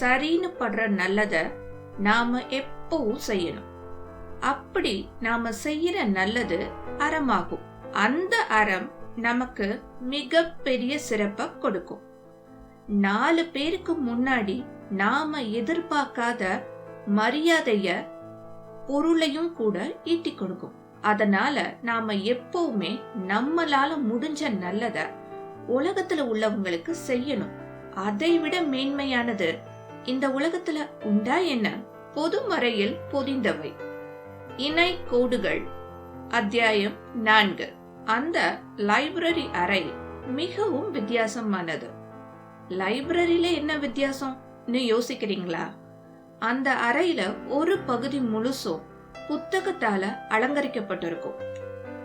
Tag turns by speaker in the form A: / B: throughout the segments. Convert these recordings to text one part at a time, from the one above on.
A: சரின்னு படுற நல்லத நாம எப்பவும் செய்யணும். அப்படி நாம செய்யற நல்லது அறமாகும். அந்த அறம் நமக்கு மிக பெரிய சிறப்பை கொடுக்கும். நாலு பேருக்கு முன்னாடி நாம எதிர்பார்க்காத மரியாதைய பொருளையும் கூட ஈட்டி கொடுக்கும். அதனால நாம எப்பவுமே நம்மளால முடிஞ்ச நல்லத உலகத்துல உள்ளவங்களுக்கு செய்யணும். அதை விட மேன்மையானது இந்த உலகத்துல உண்டா என்ன? பொதுமறையில் பொதிந்தவை. இணை கோடுகள். அத்தியாயம் நான்கு. அந்த லைப்ரரி அறை மிகவும் வித்தியாசமானது. லைப்ரரியில என்ன வித்தியாசம்னு யோசிக்கிறீங்களா? அந்த அறையில ஒரு பகுதி முழுசும் புத்தகத்தால அலங்கரிக்கப்பட்டிருக்கும்.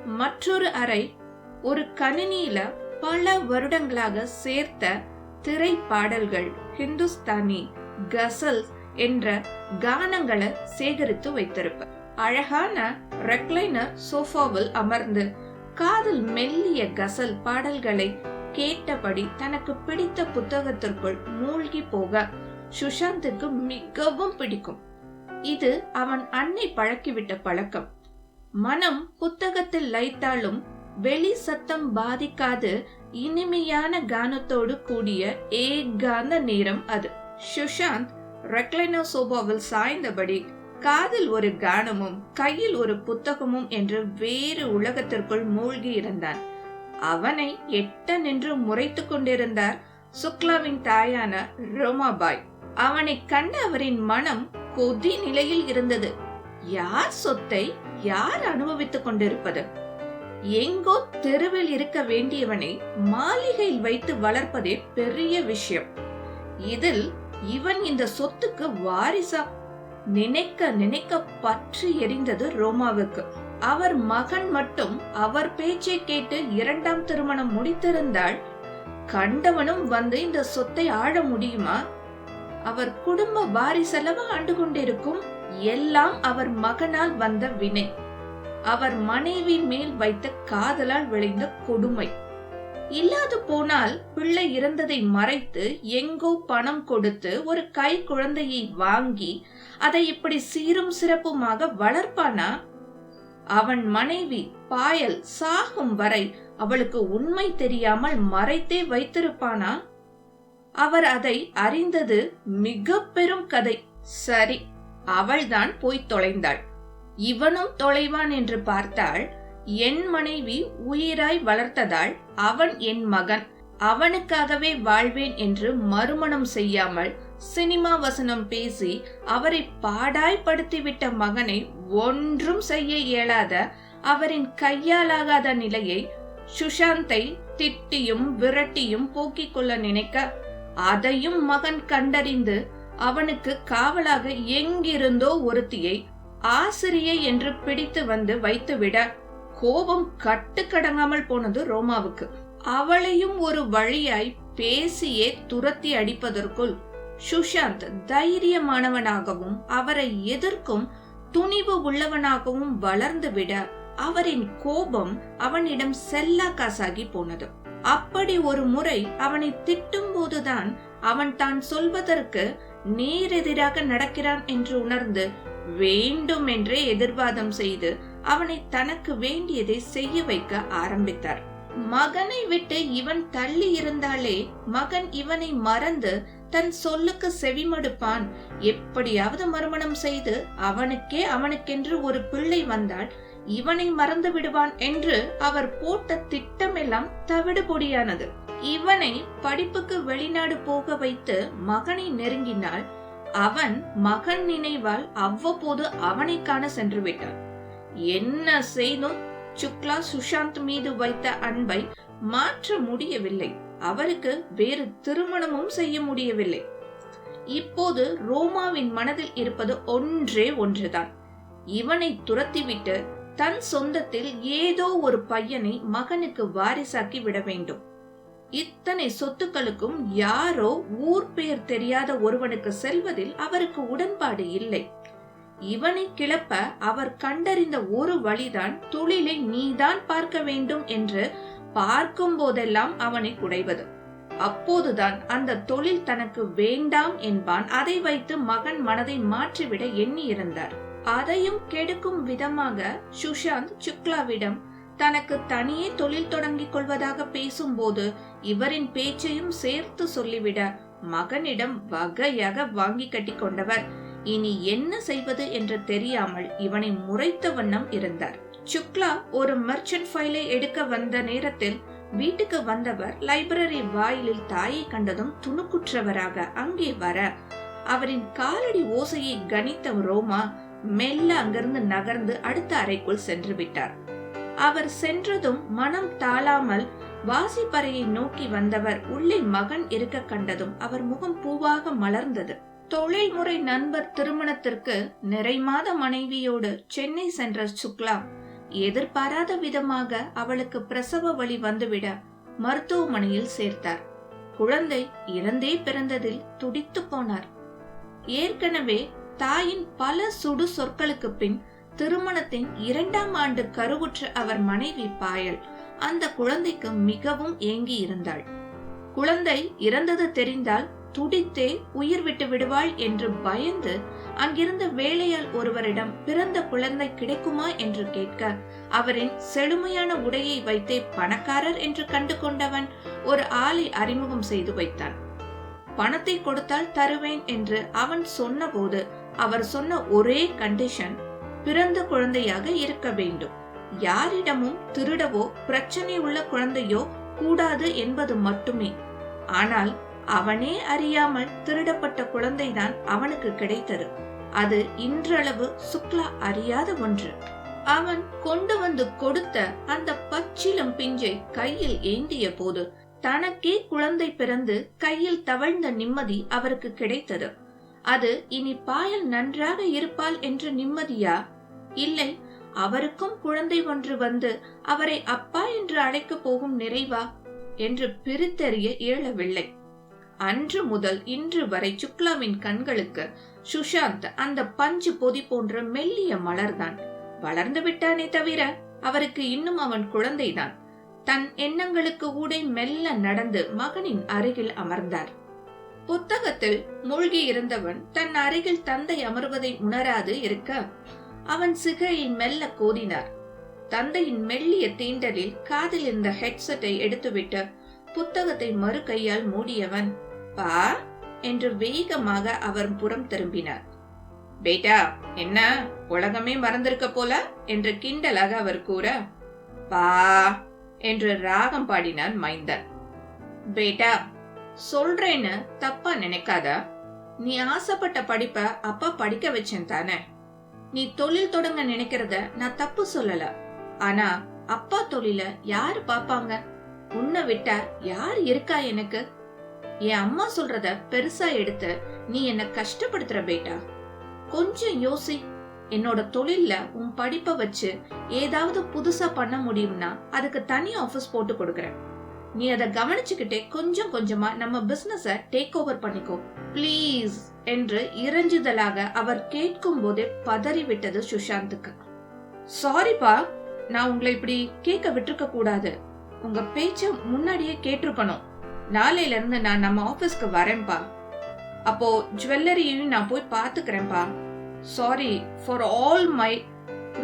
A: மற்றொரு அறை ஒரு கணினியில பல வருடங்களாக சேர்த்த திரை பாடல்கள் ஹிந்துஸ்தானி கசல் என்ற கானங்களை சேகரித்து வைத்திருப்ப அழகான ரெக்லைனர் சோஃபாவில் அமர்ந்து காதல் மெல்லிய கசல் பாடல்களை கேட்டபடி தனக்கு பிடித்த புத்தகத்திற்குள் மூழ்கி போக சுஷாந்துக்கு மிகவும் பிடிக்கும். இது அவன் அன்னை பழக்கிவிட்ட பழக்கம். மனம் புத்தகத்தில் லைத்தாலும் வெளி சத்தம் பாதிக்காது இனிமையான கானத்தோடு கூடிய ஏகாந்த நேரம் அது. சுஷாந்த் ரெக்லைனோ சோபாவில் சாய்ந்தபடி காதில் ஒரு கானமும் கையில் ஒரு புத்தகமும் என்று வேறு உலகத்திற்குள் மூழ்கி இருந்தான். அவனை எட்ட நின்று முறைத்து கொண்டிருந்தார் சுக்லாவின் தாயான ரோமாபாய். அவனை கண்ட அவரின் மனம் கொதி நிலையில் இருந்தது. யார் சொத்தை யார் அனுபவித்துக் கொண்டிருப்பது? எங்கோ தெருவில் இருக்க வேண்டியவனை மாளிகையில் வைத்து வளர்ப்பதே பெரிய விஷயம். இதில் இவன் இந்த சொத்துக்கு வாரிசா. நினைக்க நினைக்க பற்றி எரிந்தது ரோமாவுக்கு. அவர் மகன் மட்டும் அவர் பேச்சை கேட்டு இரண்டாம் திருமணம் முடித்திருந்தால் கண்டவனும் வந்து இந்த சொத்தை ஆழ முடியுமா? அவர் குடும்ப வாரிசெலவு ஆண்டு கொண்டிருக்கும். எல்லாம் அவர் மகனால் வந்த வினை. அவர் மனைவி மேல் வைத்த காதலால் விளைந்த கொடுமை. இல்லாது போனால் பிள்ளை இறந்ததை மறைத்து எங்கோ பணம் கொடுத்து ஒரு கை குழந்தையை வாங்கி அதை இப்படி சீரும் சிறப்புமாக வளர்ப்பானா? அவன் மனைவி பாயல் சாகும் வரை அவளுக்கு உண்மை தெரியாமல் மறைத்தே வைத்திருப்பானா? அவர் அதை அறிந்தது மிக பெரும் கதை. சரி அவள்தான் போய் தொலைந்தாள். இவனும் தொலைவான் என்று பார்த்தாள். என் மனைவி உயிராய் வளர்த்ததால் அவன் என் மகன். அவனுக்காகவே வாழ்வேன் என்று மறுமணம் செய்யாமல் சினிமா வசனம் பேசி அவரை பாடாய்படுத்திவிட்ட மகனை ஒன்றும் செய்ய இயலாத அவரின் கையாலாகாத நிலையை சுஷாந்தை திட்டியும் விரட்டியும் போக்கிக் கொள்ள நினைக்க அதையும் மகன் கண்டறிந்து அவனுக்கு காவலாக எங்கிருந்தோ ஒருத்தியை ஆசிரியை என்று பிடித்து வந்து வைத்துவிட கோபம் கட்டுக்கடங்காமல் போனது ரோமாவுக்கு. அவளையும் ஒரு வழியாய் பேசியே துரத்தி அடிப்பதற்குள் சுஷாந்த் தைரியமானவனாகவும் அவரை எதிர்க்கும் துணிவு உள்ளவனாகவும் வளர்ந்துவிட அவரின் கோபம் அவனிடம் செல்லா காசாகி போனது. அப்படி ஒரு முறை அவனை திட்டும் போதுதான் அவன் தான் சொல்வதற்கு நேரெதிராக நடக்கிறான் என்று உணர்ந்து வேண்டுமென்றே எதிர்வாதம் செய்து அவனை தனக்கு வேண்டியதை செய்ய வைக்க ஆரம்பித்தார். மகனை விட்டு இவன் தள்ளி இருந்தாலே மகன் இவனை மறந்து தன் சொல்லுக்கு செவிமடுப்பான். எப்படியாவது மறுமணம் செய்து அவனுக்கே அவனுக்கென்று ஒரு பிள்ளை வந்தால் இவனை மறந்து விடுவான் என்று அவர் போட்ட திட்டமெல்லாம் தவிடு பொடியானது இவனை படிப்புக்கு வெளிநாடு போக வைத்து மகனை நெருங்கினால் அவன் மகன் நினைவால் அவ்வப்போது அவனை காண சென்று விட்டான். என்ன செய்தும் சுக்லா சுஷாந்த் மீது வைத்த அன்பை மாற்ற முடியவில்லை. அவருக்கு வேறு திருமணமும் செய்ய முடியவில்லை. இப்போது ரோமாவின் மனதில் இருப்பது ஒன்றே ஒன்றுதான். இவனை துரத்திவிட்டு தன் சொந்தத்தில் ஏதோ ஒரு பையனை மகனுக்கு வாரிசாக்கி விட வேண்டும். இத்தனை சொத்துக்களுக்கும் யாரோ ஊர் பெயர் தெரியாத ஒருவனுக்கு செல்வதில் அவருக்கு உடன்பாடு இல்லை. இவனை கிளப்ப அவர் கண்டறிந்த ஒரு வழிதான் தொழிலை நீதான் பார்க்க வேண்டும் என்று பார்க்கும் போதெல்லாம் அவனை குடைவது அப்போதுதான் அந்த தொழில் தனக்கு வேண்டாம் என்பான். அதை வைத்து மகன் மனதை மாற்றிவிட எண்ணி இருந்தார் அதையும் கெடுக்கும் விதமாக சுஷாந்த் சுக்லாவிடம் தனக்கு தனியே தொழில் தொடங்கிக் கொள்வதாக பேசும்போது இவரின் பேச்சையும் சேர்த்து சொல்லிவிட மகனிடம் வகையாக வாங்கி கட்டி கொண்டவர். இனி என்ன செய்வது என்று தெரியாமல் இவனை முறைத்த வண்ணம் இருந்தார். சுக்லா ஒரு மர்ச்சன்ட் ஃபைலை எடுக்க வந்த நேரத்தில் வீட்டுக்கு வந்தவர் லைப்ரரி வாயிலில் தாயை கண்டதும் துணுக்குற்றவராக அங்கே வர அவரின் காலடி ஓசையை கணித்த ரோமா மெல்ல அங்கிருந்து நகர்ந்து அடுத்த அறைக்குள் சென்று விட்டார். அவர் சென்றதும் மனம் தாழாமல் வாசிப்பறையை நோக்கி வந்தவர் உள்ளே மகன் இருக்க கண்டதும் அவர் முகம் பூவாக மலர்ந்தது. தொழில்முறை நண்பர் திருமணத்திற்கு நிறைமாத மனைவியோடு சென்னை சென்ற சுக்லா. எதிர்பாராத விதமாக அவளுக்கு பிரசவ வழி வந்துவிட மருத்துவமனையில் சேர்த்தார். குழந்தை இறந்தே பிறந்ததில் துடித்து போனார். ஏற்கனவே தாயின் பல சுடு சொற்களுக்கு பின் திருமணத்தின் இரண்டாம் ஆண்டு கருவுற்ற அவர் மனைவி பாயல் அந்த குழந்தைக்கு மிகவும் ஏங்கி இருந்தாள் குழந்தை இறந்தது தெரிந்தால் துடித்தே உயிர் விட்டு விடுவாள் என்று பயந்து அங்கிருந்த வேலையால் ஒருவரிடம் பிறந்த குழந்தை கிடைக்குமா என்று கேட்க அவரின் செழுமையான உடையை வைத்தே பணக்காரர் என்று கண்டு கொண்டவன் ஒரு ஆளை அறிமுகம் செய்து வைத்தான். பணத்தை கொடுத்தால் தருவேன் என்று அவன் சொன்னபோது அவர் சொன்ன ஒரே கண்டிஷன் பிறந்த குழந்தையாக இருக்க வேண்டும். யாரிடமும் திருடவோ பிரச்சனை உள்ள குழந்தையோ கூடாது என்பது மட்டுமே. ஆனால் அவனே அறியாமல் திருடப்பட்ட குழந்தைதான் அவனுக்கு கிடைத்தது. அது இன்றளவு சுக்லா அறியாத ஒன்று. அவன் கொண்டு வந்து கொடுத்த அந்த பச்சிலம் பிஞ்சை கையில் ஏந்திய போது தனக்கே குழந்தை பிறந்து கையில் தவழ்ந்த நிம்மதி அவருக்கு கிடைத்தது. அது இனி பாயல் நன்றாக இருப்பாள் என்ற நிம்மதியா? இல்லை அவருக்கும் குழந்தை ஒன்று வந்து அவரை அப்பா என்று அழைக்கப் போகும் நிறைவா? என்று பிரித்தறிய இயலவில்லை. அன்று முதல் இன்று வரை சுக்லாவின் கண்களுக்கு சுஷாந்த் அந்த பஞ்சு பொதி போன்ற மெல்லிய மலர்தான். வளர்ந்து விட்டானே தவிர அவருக்கு இன்னும் அவன் குழந்தைதான். தன் எண்ணங்களுக்கு ஊடே மெல்ல நடந்து மகனின் அருகில் அமர்ந்தார். புத்தகத்தில் மூழ்கி இருந்தவன் தன் அருகில் தந்தை அமர்வதை உணராது இருக்க அவன் சிகையை மெல்ல கோதினார். தந்தையின் மெல்லிய தீண்டலில் காதில் இருந்த ஹெட்செட்டை எடுத்துவிட்டு புத்தகத்தை மறு கையால் மூடியவன். பா என்று வேகமாக அவர் புறம் திரும்பினார். பேட்டா என்ன? உலகமே மறந்திருக்க போல? என்று கிண்டலாக அவர் கூற பா என்று ராகம் பாடினான் மைந்தன். பேட்டா சொல்றேன்னு தப்பா நினைக்காத. நீ ஆசைப்பட்ட படிப்ப அப்பா படிக்க வச்சேன் தானே. நீ தொழில் தொடங்க நினைக்கிறத நான் தப்பு சொல்லல. ஆனா அப்பா தொழில யாரு பாப்பாங்க? உன்னை விட்டா யார் இருக்கா எனக்கு? என் அம்மா சொல்றத பெருசா எடுத்து நீ என்ன கஷ்டப்படுத்துற பேட்டா? கொஞ்சம் யோசி. என்னோட தொழில்ல உன் படிப்பை வச்சு ஏதாவது புதுசா பண்ண முடியும்னா அதுக்கு தனி ஆபீஸ் போட்டு கொடுக்கறேன். நீ அதை கவனிச்சுக்கிட்டே கொஞ்சம் கொஞ்சமா நம்ம பிசினஸ டேக் ஓவர் பண்ணிக்கோ. ப்ளீஸ் என்று இறஞ்சுதலாக அவர் கேட்கும் போதே பதறிவிட்டது சுஷாந்துக்கு. சாரிப்பா நான் உங்களை இப்படி கேட்க விட்டுருக்க கூடாது. உங்க பேச்ச முன்னாடியே கேட்டிருக்கணும். நாளையில இருந்து நான் நம்ம ஆபீஸ்க்கு வரேன்பா அப்போ ஜுவல்லரியையும் நான் போய் பாத்துக்கிறேன்பா sorry for all my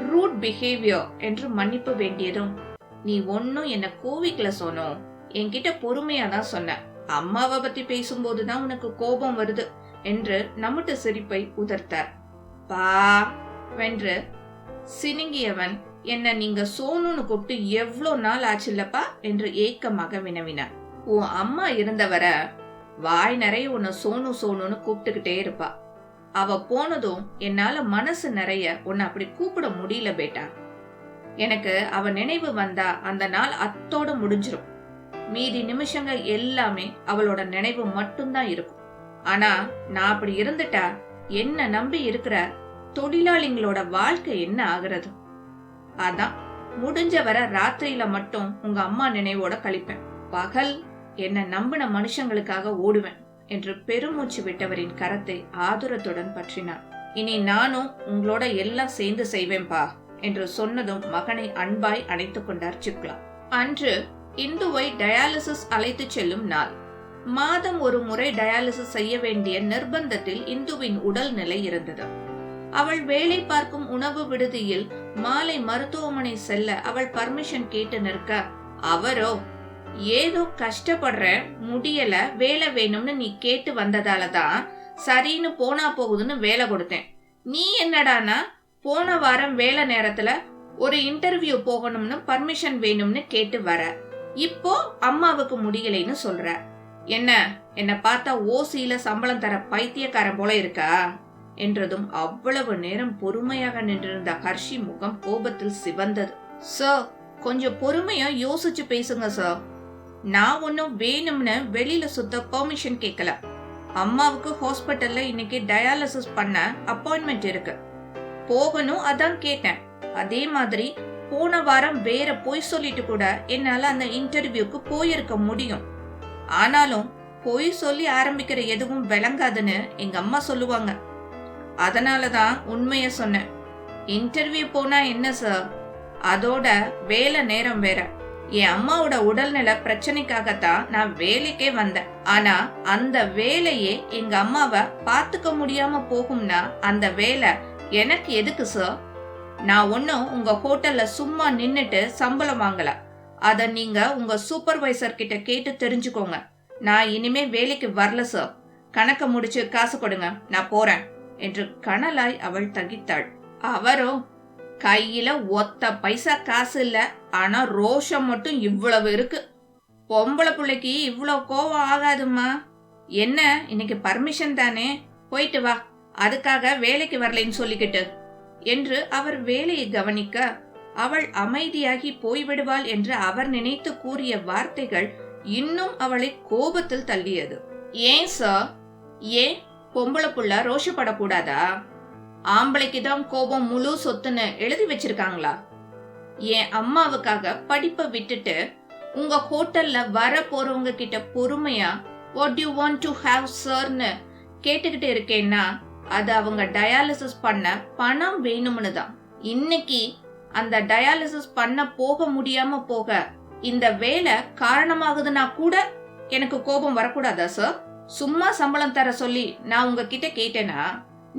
A: rude behaviour என்று மன்னிப்பு வேண்டியதும் நீ ஒன்னும் என்ன கோவிக்கல சொன்னோம். என்கிட்ட பொறுமையா தான் சொன்ன. அம்மாவை பத்தி பேசும்போது தான் உனக்கு கோபம் வருது என்று நம்மட்டு சிரிப்பை உதர்த்தார். பா வென்று சினுங்கியவன் என்ன நீங்க சோனுன்னு கூப்பிட்டு எவ்வளோ நாள் ஆச்சுல்லப்பா? என்று ஏக்கமாக வினவினார். உன் அம்மா இருந்தவர வாய் நிறைய உன்னை சோனு சோனுன்னு கூப்பிட்டுக்கிட்டே இருப்பா. அவ போனதும் என்னால மனசு நிறைய உன்னை அப்படி கூப்பிட முடியல பேட்டா. எனக்கு அவ நினைவு வந்தா அந்த நாள் அத்தோட முடிஞ்சிரும். மீதி நிமிஷங்கள் எல்லாமே அவளோட நினைவு மட்டும்தான் இருக்கும். ஆனா நான் அப்படி இருந்துட்டா என்ன நம்பி இருக்கிற தொழிலாளிங்களோட வாழ்க்கை என்ன ஆகிறது? அதான் முடிஞ்ச வர ராத்திரியில மட்டும் உங்க அம்மா நினைவோட கழிப்பேன். பகல் என்ன நம்பின மனுஷங்களுக்காக ஓடுவேன் என்று பெருமூச்சு விட்டவரின் கரத்தை ஆதுரத்துடன் பற்றினான் இனி நானும் உங்களோட எல்லாம் சேர்ந்து செய்வேன்பா என்று சொன்னதும் மகனை அன்பாய் அணைத்துக் கொண்டார் சுக்லா அன்று இந்துவை டயாலிசிஸ் அழைத்து செல்லும் நாள். மாதம் ஒரு முறை டயாலிசிஸ் செய்ய வேண்டிய நிர்பந்தத்தில் இந்துவின் உடல் நிலை இருந்தது. அவள் வேலை பார்க்கும் உணவு விடுதியில் மாலை மருத்துவமனை செல்ல அவள் பர்மிஷன் கேட்டு நிற்க அவரோ ஏதோ கஷ்டப்படுற முடியல வேலை வேணும்னு நீ கேட்டு வந்ததால தான் சரின்னு போனா போகுதுன்னு வேலை கொடுத்தேன். நீ என்னடானா போன வாரம் வேலை நேரத்துல ஒரு இன்டர்வியூ போகணும்னு பர்மிஷன் வேணும்னு கேட்டு வர. இப்போ அம்மாவுக்கு முடியலைன்னு சொல்ற. என்ன என்ன பார்த்தா ஓசியில சம்பளம் தர பைத்தியக்காரன் போல இருக்கா? என்றதும் அவ்வளவு நேரம் பொறுமையாக நின்றிருந்த ஹர்ஷி முகம் கோபத்தில் சிவந்தது. சார் கொஞ்சம் பொறுமையா யோசிச்சு பேசுங்க சார். நான் ஒன்னும் வேணும்னு வெளியில சுத்த பெர்மிஷன் கேட்கல அம்மாவுக்கு ஹாஸ்பிட்டல்ல இன்னைக்கு டயாலிசிஸ் பண்ண அப்பாயின்மெண்ட் இருக்கு. போகணும் அதான் கேட்டேன். அதே மாதிரி போன வாரம் வேற பொய் சொல்லிட்டு கூட என்னால அந்த இன்டர்வியூக்கு போயிருக்க முடியும். ஆனாலும் பொய் சொல்லி ஆரம்பிக்கிற எதுவும் விளங்காதுன்னு எங்க அம்மா சொல்லுவாங்க. அதனால தான் உண்மையை சொன்னேன். இன்டர்வியூ போனா என்ன சார் அதோட வேலை நேரம் வேற. என் அம்மாவோட உடல்நல பிரச்சனைக்காகத்தான் நான் வேலைக்கே வந்தேன். ஆனா அந்த வேலையே எங்க அம்மாவை பாத்துக்க முடியாம போகும்னா அந்த வேலை எனக்கு எதுக்கு சார் நான் ஒன்னும் உங்க ஹோட்டல்ல சும்மா நின்னுட்டு சம்பளம் வாங்கல. அத நீங்க உங்க சூப்பர்வைசர் கிட்ட கேட்டு தெரிஞ்சுக்கோங்க. நான் இனிமே வேலைக்கு வரல சார் கணக்க முடிச்சு காசு கொடுங்க. நான் போறேன். என்று கனலாய் அவள் தகித்தாள். அவரோ கையில ஒத்த பைசா காசு இல்ல ஆனா ரோஷம் மட்டும் இவ்வளவு இருக்கு. பொம்பளை பிள்ளைக்கு இவ்வளவு கோவம் ஆகாதும்மா. என்ன இன்னைக்கு பர்மிஷன் தானே? போயிட்டு வா அதுக்காக வேலைக்கு வரலைன்னு சொல்லிக்கிட்டு என்று அவர் வேலையை கவனிக்க அவள் அமைதியாகி போய்விடுவாள் என்று அவர் நினைத்து கூறிய வார்த்தைகள் இன்னும் அவளை கோபத்தில் தள்ளியது. ஏன் சார் ஏன் பொம்பளை புள்ள ரோஷப்படக்கூடாதா? ஆம்பளைக்கு தான் கோபம் முழு சொத்துன்னு எழுதி வச்சிருக்காங்களா? என் அம்மாவுக்காக படிப்பை விட்டுட்டு உங்க ஹோட்டல்ல வர போறவங்க கிட்ட பொறுமையா what you want to have சர்னு கேட்டுக்கிட்டு இருக்கேன்னா அது அவங்க டயாலிசிஸ் பண்ண பணம் வேணும்னு தான் இன்னைக்கு அந்த டயாலிசிஸ் பண்ண போக முடியாம போக இந்த வேலை காரணமாகுதுன்னா கூட எனக்கு கோபம் வரக்கூடாதா சார் சும்மா சம்பளம் தர சொல்லி நான் உங்ககிட்ட கேட்டேனா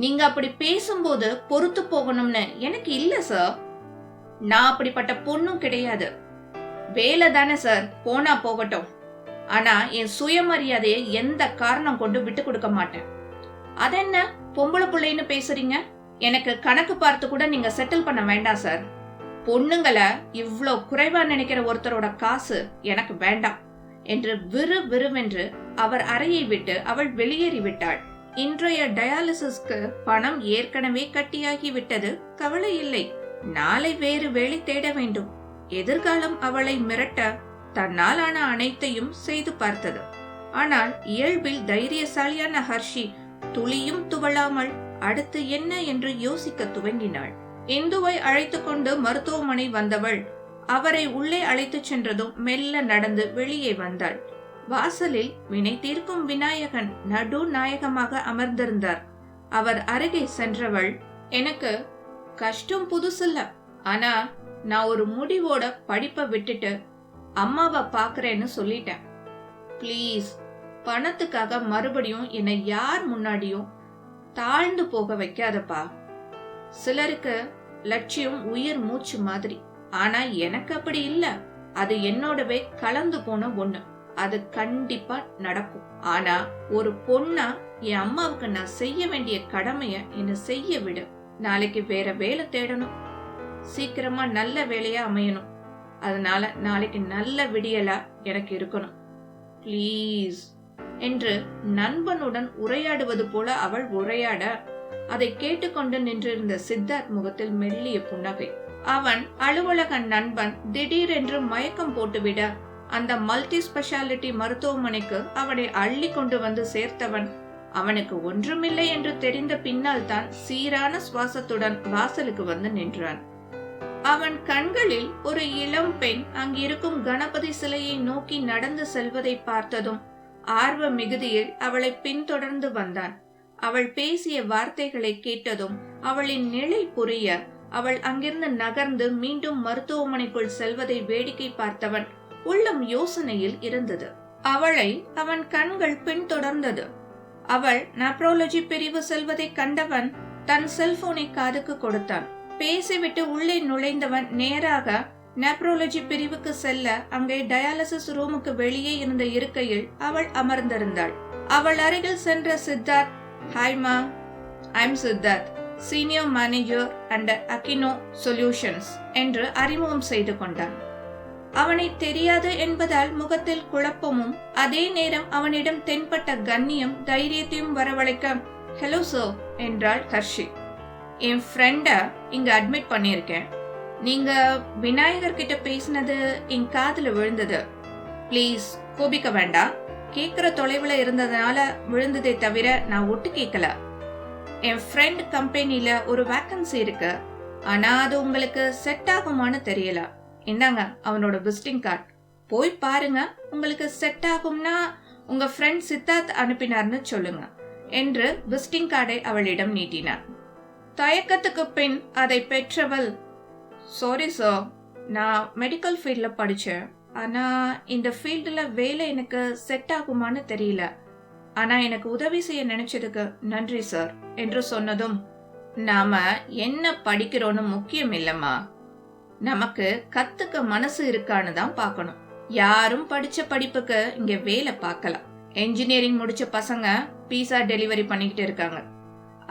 A: நீங்க அப்படி பேசும்போது பொறுத்து போகணும்னு எனக்கு இல்ல சார் நான் அப்படிப்பட்ட பொண்ணும் கிடையாது. வேலை தானே சார் போனா போகட்டும். ஆனா என் சுயமரியாதையை எந்த காரணம் கொண்டு விட்டு கொடுக்க மாட்டேன். அதென்ன பொம்பளை பிள்ளைன்னு பேசுறீங்க? எனக்கு கணக்கு பார்த்து கூட நீங்க செட்டில் பண்ண வேண்டாம் சார் பொண்ணுங்களை இவ்வளோ குறைவா நினைக்கிற ஒருத்தரோட காசு எனக்கு வேண்டாம். என்று விறு விறுவென்று அவர் அறையை விட்டு அவள் வெளியேறி விட்டாள். இன்றைய டயாலிசிஸ்க்கு பணம் ஏற்கனவே கட்டியாகி விட்டது கவலை இல்லை. நாளை வேறு வேலை தேட வேண்டும். எதிர்காலம் அவளை மிரட்ட தன்னால் ஆன அனைத்தையும் செய்து பார்த்தது. ஆனால் இயல்பில் தைரியசாலியான ஹர்ஷி துளியும் துவளாமல் அடுத்து என்ன என்று யோசிக்க துவங்கினாள். இந்துவை அழைத்து கொண்டு மருத்துவமனை வந்தவள் அவரை உள்ளே அழைத்துச் சென்றதும் மெல்ல நடந்து வெளியே வந்தாள். வாசலில் வினை தீர்க்கும் விநாயகன் நடு நாயகமாக அமர்ந்திருந்தார். அவர் அருகே சென்றவள் எனக்கு கஷ்டம் புதுசில்ல. ஆனா நான் ஒரு முடிவோட படிப்பை விட்டுட்டு அம்மாவை பாக்குறேன்னு சொல்லிட்டேன். ப்ளீஸ் பணத்துக்காக மறுபடியும் என்னை யார் முன்னாடியும் தாழ்ந்து போக வைக்காதப்பா. சிலருக்கு லட்சியம் உயிர் மூச்சு மாதிரி. ஆனா எனக்கு அப்படி இல்ல. அது என்னோடவே கலந்து போன ஒண்ணு. அது கண்டிப்பா நடக்கும். ஆனா ஒரு பொண்ணா என் அம்மாவுக்கு நான் செய்ய வேண்டிய கடமைய என்ன செய்ய விடு. நாளைக்கு வேற வேலை தேடணும். சீக்கிரமா நல்ல வேலையா அமையணும். அதனால நாளைக்கு நல்ல விடியலா எனக்கு இருக்கணும். ப்ளீஸ். என்று நண்பனுடன் உரையாடுவது போல அவள் உரையாட அதை கேட்டுக்கொண்டு நின்றிருந்த சித்தார்த் முகத்தில் மெல்லிய புன்னகை. அவன் அலுவலக நண்பன் திடீரென்று மயக்கம் போட்டுவிட அந்த மல்டி ஸ்பெஷாலிட்டி மருத்துவமனைக்கு அவனை அள்ளி கொண்டு வந்து சேர்த்தவன். அவனுக்கு ஒன்றுமில்லை என்று தெரிந்த பின்னால் தான் சீரான சுவாசத்துடன் வாசலுக்கு வந்து நின்றான். அவன் கண்களில் ஒரு இளம் பெண் அங்கிருக்கும் கணபதி சிலையை நோக்கி நடந்து செல்வதை பார்த்ததும் ஆர்வ மிகுதியில் அவளை பின்தொடர்ந்து வந்தான். அவள் பேசிய வார்த்தைகளை கேட்டதும் அவளின் நிலை புரிய அவள் அங்கிருந்து நகர்ந்து மீண்டும் மருத்துவமனைக்குள் செல்வதை வேடிக்கை பார்த்தவன் உள்ளம் யோசனையில் இருந்தது. அவளை அவன் கண்கள் பின்தொடர்ந்தது. அவள் நப்ரோலஜி பிரிவு செல்வதை கண்டவன் தன் செல்போனை காதுக்கு கொடுத்தான். பேசிவிட்டு உள்ளே நுழைந்தவன் நேராக நெப்ரோலஜி பிரிவுக்கு செல்ல அங்கே டயாலிசிஸ் ரூமுக்கு வெளியே இருந்த இருக்கையில் அவள் அமர்ந்திருந்தாள். அவள் அருகில் சென்ற Siddharth ஹாய்மா I'm Siddharth senior manager and Akino solutions என்று அறிமுகம் செய்து கொண்டான். அவனை தெரியாது என்பதால் முகத்தில் குழப்பமும் அதே நேரம் அவனிடம் தென்பட்ட கண்ணியம் தைரியத்தையும் வரவழைக்க ஹலோ சார் என்றாள் ஹர்ஷி. என் ஃப்ரெண்டை இங்க அட்மிட் பண்ணியிருக்கேன். நீங்க விநாயகர் கிட்ட பேசினது என் காதுல விழுந்தது. ப்ளீஸ் கோபிக்க வேண்டாம். கேட்குற தொலைவில் இருந்ததுனால விழுந்ததே தவிர நான் ஒட்டு கேட்கல என் ஃப்ரெண்ட் கம்பெனியில் ஒரு வேக்கன்சி இருக்கு. ஆனா அது உங்களுக்கு செட் ஆகுமான்னு தெரியல. இந்தாங்க அவனோட விசிட்டிங் கார்டு. போய் பாருங்க உங்களுக்கு செட் ஆகும்னா உங்க ஃப்ரெண்ட் சித்தார்த் அனுப்பினார்னு சொல்லுங்க என்று விசிட்டிங் கார்டை அவளிடம் நீட்டினார். தயக்கத்துக்கு பின் அதை பெற்றவள் சாரி சார் நான் மெடிக்கல் ஃபீல்டில் படித்தேன் ஆனால் இந்த ஃபீல்டில் வேலை எனக்கு செட் ஆகுமான்னு தெரியல. ஆனால் எனக்கு உதவி செய்ய நினைச்சதுக்கு நன்றி சார் என்று சொன்னதும் நாம என்ன படிக்கிறோன்னு முக்கியம் இல்லைம்மா. நமக்கு கத்துக்க மனசு இருக்கான்னு தான் பார்க்கணும். யாரும் படிச்ச படிப்புக்கு இங்க வேலை பார்க்கலாம் என்ஜினியரிங் முடிச்ச பசங்க பீஸா டெலிவரி பண்ணிக்கிட்டு இருக்காங்க.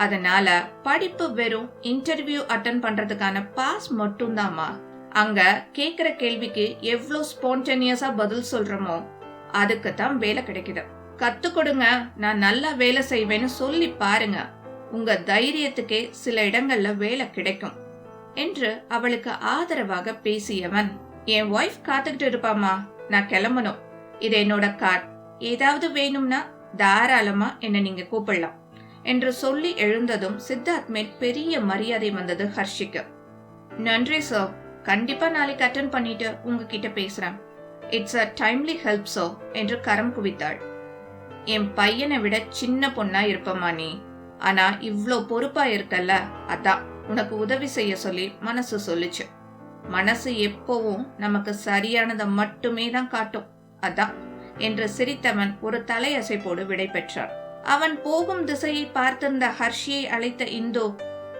A: அதனால படிப்பு வெறும் இன்டர்வியூ அட்டன் பண்றதுக்கான பாஸ் மட்டும்தாம்மா. அங்க கேக்குற கேள்விக்கு எவ்வளோ ஸ்பான்டேனியஸா பதில் சொல்றோமோ அதுக்கு தான் வேலை கிடைக்குது. கத்து கொடுங்க நான் நல்லா வேலை செய்வேன்னு சொல்லி பாருங்க. உங்க தைரியத்துக்கே சில இடங்கள்ல வேலை கிடைக்கும். என்று அவளுக்கு ஆதரவாக பேசியவன். என் ஒய்ஃப் காத்துக்கிட்டு இருப்பாமா நான் கிளம்பணும். இது என்னோட கார். ஏதாவது வேணும்னா தாராளமா என்ன நீங்க கூப்பிடலாம். என்று சொல்லி எழுந்ததும் சித்தார்த் மேல் பெரிய மரியாதை வந்தது ஹர்ஷிக்கு. நன்றி சார் கண்டிப்பா நாளைக்கு அட்டன் பண்ணிட்டு உங்ககிட்ட பேசுறேன். It's a timely help so என்று கரம் குவித்தாள். என் பையனை விட சின்ன பொண்ணா இருப்பமா நீ. ஆனா இவ்ளோ பொறுப்பா இருக்கல்ல அதான். உனக்கு உதவி செய்ய சொல்லி மனசு சொல்லுச்சு. மனசு எப்பவும் நமக்கு சரியானதை மட்டுமே தான் காட்டும். அதான் என்று சிரித்தவன் ஒரு தலையசைப்போடு விடை பெற்றான். அவன் போகும் திசையை பார்த்திருந்த ஹர்ஷியை அழைத்த இந்து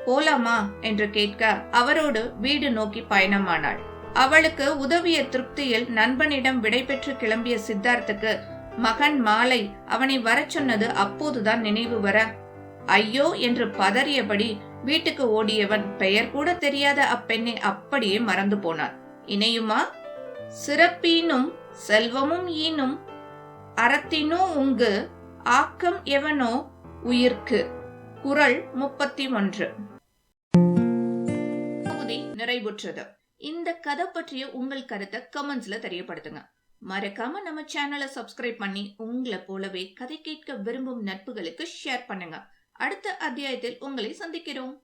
A: போலாமா? என்று கேட்க அவரோடு வீடு நோக்கி பயணமானாள். அவளுக்கு உதவிய திருப்தியில் நண்பனிடம் விடைபெற்று கிளம்பிய சித்தார்த்துக்கு மகன் மாலை அவனை வரச் சொன்னது அப்போதுதான் நினைவு வர ஐயோ என்று பதறியபடி வீட்டுக்கு ஓடியவன் பெயர் கூட தெரியாத அப்பெண்ணை அப்படியே மறந்து போனான். இணையுமா? சிறப்பீனும் செல்வமும் ஈனும் அறத்தினோ உங்கு ஆக்கம் எவனோ உயிர்க்கு. குரல் முப்பத்தி ஒன்று பகுதி நிறைவுற்றது. இந்த கதை பற்றிய உங்கள் கருத்தை கமெண்ட்ஸ்ல தெரியப்படுத்துங்க. மறக்காம நம்ம சேனலை சப்ஸ்கிரைப் பண்ணி உங்களை போலவே கதை கேட்க விரும்பும் நட்புகளுக்கு ஷேர் பண்ணுங்க. அடுத்த அத்தியாயத்தில் உங்களை சந்திக்கிறோம்.